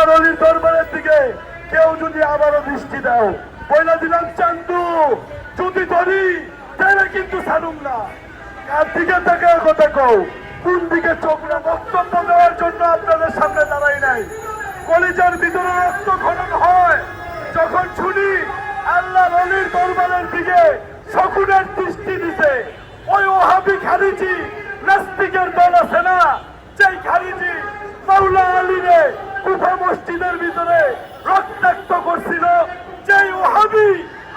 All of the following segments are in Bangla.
আল্লাহর অলির দরবারের দিকে কেউ যদি আবারও দৃষ্টি দাও। বইলা দিলাম চান্দু। যদি ধরি, তাহলে কিন্তু ছাড়ুম না। কার দিকে তাকার কথা কও? কোন দিকে চোখ না? বক্তব্য দেওয়ার জন্য আপনাদের সামনে দাঁড়াই নাই। কলেজের ভিতরে রক্ত খনন হয়। যখন শুনি আল্লাহ অলির দরবারের দিকে শকুনের দৃষ্টি দিতে ওই ওহাবি খারিজি নাস্তিকের দল আছে না সেই খারিজি মাওলা আলীরে কুফা মসজিদের ভিতরে রক্তাক্ত করছিল যেই ওহাবি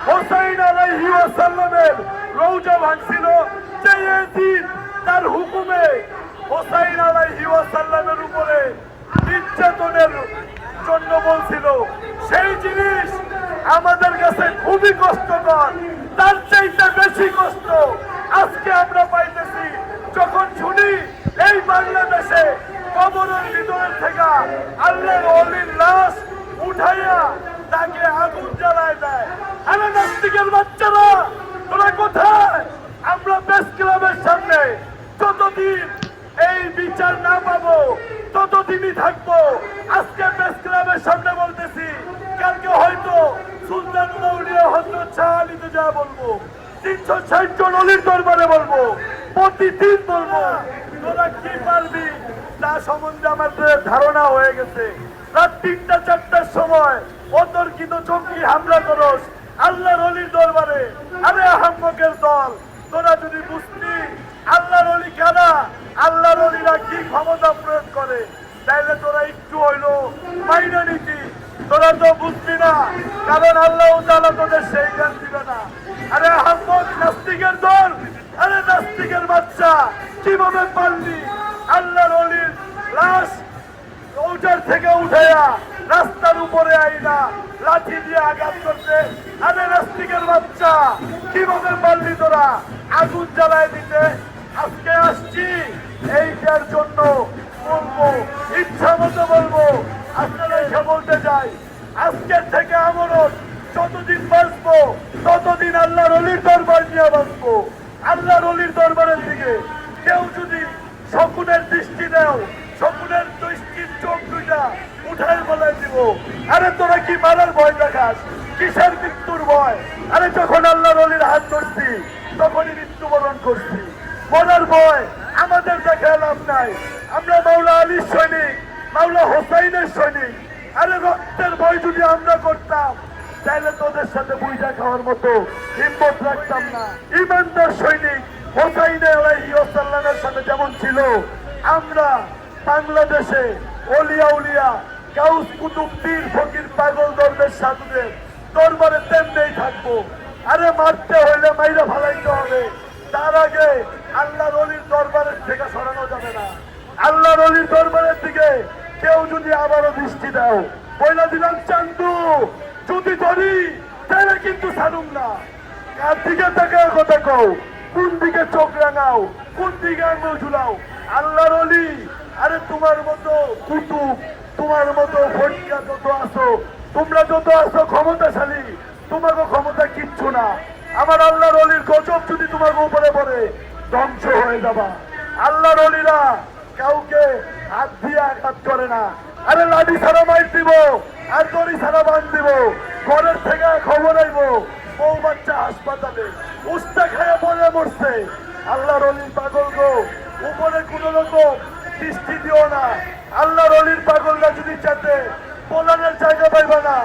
হোসাইন আলাইহি ওয়াসাল্লামের ভাঙছিল এদিন তার হুকুমে হোসাইন আলাইহি ওয়াসাল্লামের উপরে নির্যাতনের জন্য বলছিল, সেই জিনিস আমাদের কাছে খুবই কষ্টকর, তার চাইতে বেশি কষ্ট আজকে আমরা পাইতেছি। যখন শুনি এই বাংলাদেশে কবরের ভিতরের থেকে আল্লাহর অলির লাশ উঠাইয়া তাকে আগুন জ্বালায় দেয়। আরে নাস্তিকের বাচ্চারা তোরা কোথায় আমরা প্রেস ক্লাবের সামনে যতদিন এই বিচার না পাবো ততদিনই থাকব। আজকে প্রেস ক্লাবের সামনে বলতেছি, কালকে হয়তো সুলতান মৌলিয়া হজরত শাহ আলীতে যা বলব, তিনশো ষাট জন অলির দরবারে বলব প্রতিদিন বলব, তোরা কি পারবি? তা সম্বন্ধে আমাদের ধারণা হয়ে গেছে। রাত তিনটা, চারটার সময় অতর্কিত চমকি হামলা করস আল্লাহর অলির দরবারে। আরে আহম্মকের দল, তোরা যদি বুঝতি, আল্লাহর অলি কারা? আল্লাহর অলিরা কি ক্ষমতা প্রয়োগ করে? তাইলে তোরা একটু হইল মাইনে নিতি। তোরা তো বুঝবি না, কারণ আল্লাহ তাআলা তোদের সেই জ্ঞান দিবে না। আরে আহম্মদ নাস্তিকের দল, আরে নাস্তিকের বাচ্চা, কীভাবে পারলি? আল্লাহর অলির লাশ ওটার থেকে উঠাইয়া রাস্তার উপরে আইনা, লাঠি দিয়ে আঘাত করতে। আরে নাস্তিকের বাচ্চা, কীভাবে পারলি তোরা? আগুন জ্বালায় দিতে। আজকের থেকে আমরণ, যতদিন বাঁচবো, ততদিন আল্লাহর অলির দরবার নিয়ে বাঁচবো। আল্লাহর অলির দরবারের দিকে কেউ যদি শকুনের দৃষ্টি দেও, শকুনের দৃষ্টির চোখ দুইটা উঠায় বলে দিব। আরে তোরা কি মারার ভয় দেখাস? কিসের মৃত্যুর ভয়? আরে যখন আল্লাহ রলির হাত ধরছি, তখনই মৃত্যুবরণ করছি। মরার ভয় আমাদের দেখে লাভ নাই। আমরা মাওলা আলীর সৈনিক, মাওলা হোসাইনের সৈনিক। আরে রক্তের ভয় যদি আমরা করতাম, তাহলে তোদের সাথে বুঝা খাওয়ার মতো হিম্মত রাখতাম না। ইমানদার সৈনিক হোসাইন আলাইহিসাল্লামের সাথে যেমন ছিল, আমরা বাংলাদেশে অলিয়া উলিয়া, গাউস কুতুব, পীর ফকির, পাগল দরবেশ সাধুদের দরবারে তেমনেই থাকব। আরে মারতে হইলে মাইরা ফালাইতে হবে। তার আগে আল্লাহর অলির দরবারের থেকে সরানো যাবে না আল্লাহর অলির দরবারের দিকে কেউ যদি দৃষ্টি দাও। পয়লা দিলাম চান্দু। যদি ধরি তাহলে কিন্তু ছাড়ুম না। কার দিকে তাকার কথা কও। কোন দিকে চোখ রাঙাও, কোন দিকে আঙুল ঝুলাও। আল্লাহর অলি আরে তোমার মতো কুতুব, তোমার মতো ফটিকা যত আসো তোমরা যত আসো ক্ষমতাশালী, তোমাকে ক্ষমতা কিচ্ছু না। আমার আল্লাহর অলির গজব যদি তোমাকে উপরে পড়ে, ধ্বংস হয়ে যাবা। আল্লাহর অলিরা কাউকে হাত দিয়ে আঘাত করে না। আরে লাঠি সারা মাইট দিব, আর দড়ি ছাড়া বান দিব। ঘরের থেকে খবর আইব, বউ বাচ্চা হাসপাতালে উস্তা খায়া পড়ে মরছে। আল্লাহ রলির পাগল গো, উপরে কোনো রকম দৃষ্টি দিও না। আল্লাহ রলির পাগলরা যদি চাতে পোলানের জায়গা পাইবা না।